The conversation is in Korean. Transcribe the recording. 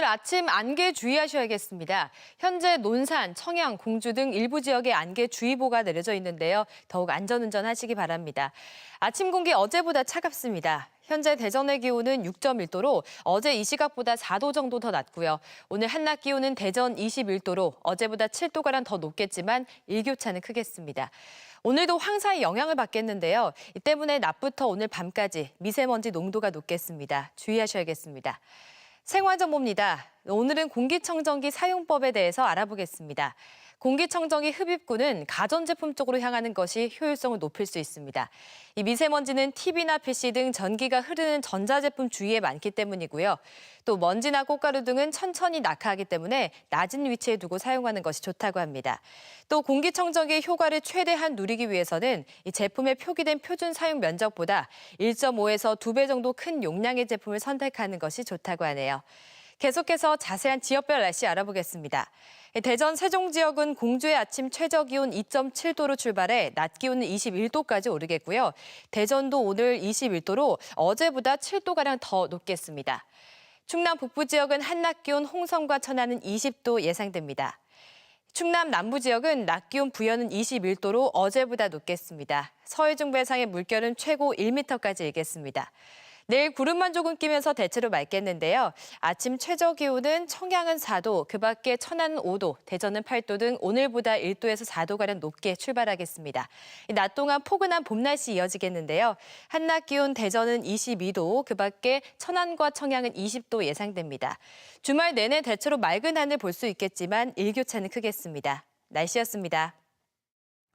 아침 안개 주의하셔야겠습니다. 현재 논산, 청양, 공주 등 일부 지역에 안개 주의보가 내려져 있는데요. 더욱 안전운전 하시기 바랍니다. 아침 공기 어제보다 차갑습니다. 현재 대전의 기온은 6.1도로 어제 이 시각보다 4도 정도 더 낮고요. 오늘 한낮 기온은 대전 21도로 어제보다 7도가량 더 높겠지만 일교차는 크겠습니다. 오늘도 황사의 영향을 받겠는데요. 이 때문에 낮부터 오늘 밤까지 미세먼지 농도가 높겠습니다. 주의하셔야겠습니다. 생활정보입니다. 오늘은 공기청정기 사용법에 대해서 알아보겠습니다. 공기청정기 흡입구는 가전제품 쪽으로 향하는 것이 효율성을 높일 수 있습니다. 이 미세먼지는 TV나 PC 등 전기가 흐르는 전자제품 주위에 많기 때문이고요. 또 먼지나 꽃가루 등은 천천히 낙하하기 때문에 낮은 위치에 두고 사용하는 것이 좋다고 합니다. 또 공기청정기의 효과를 최대한 누리기 위해서는 이 제품에 표기된 표준 사용 면적보다 1.5에서 2배 정도 큰 용량의 제품을 선택하는 것이 좋다고 하네요. 계속해서 자세한 지역별 날씨 알아보겠습니다. 대전 세종 지역은 공주의 아침 최저 기온 2.7도로 출발해 낮 기온은 21도까지 오르겠고요. 대전도 오늘 21도로 어제보다 7도가량 더 높겠습니다. 충남 북부 지역은 한낮 기온 홍성과 천안은 20도 예상됩니다. 충남 남부 지역은 낮 기온 부여는 21도로 어제보다 높겠습니다. 서해 중부 해상의 물결은 최고 1m까지 일겠습니다. 내일 구름만 조금 끼면서 대체로 맑겠는데요. 아침 최저 기온은 청양은 4도, 그 밖에 천안은 5도, 대전은 8도 등 오늘보다 1도에서 4도가량 높게 출발하겠습니다. 낮 동안 포근한 봄 날씨 이어지겠는데요. 한낮 기온 대전은 22도, 그 밖에 천안과 청양은 20도 예상됩니다. 주말 내내 대체로 맑은 하늘 볼 수 있겠지만 일교차는 크겠습니다. 날씨였습니다.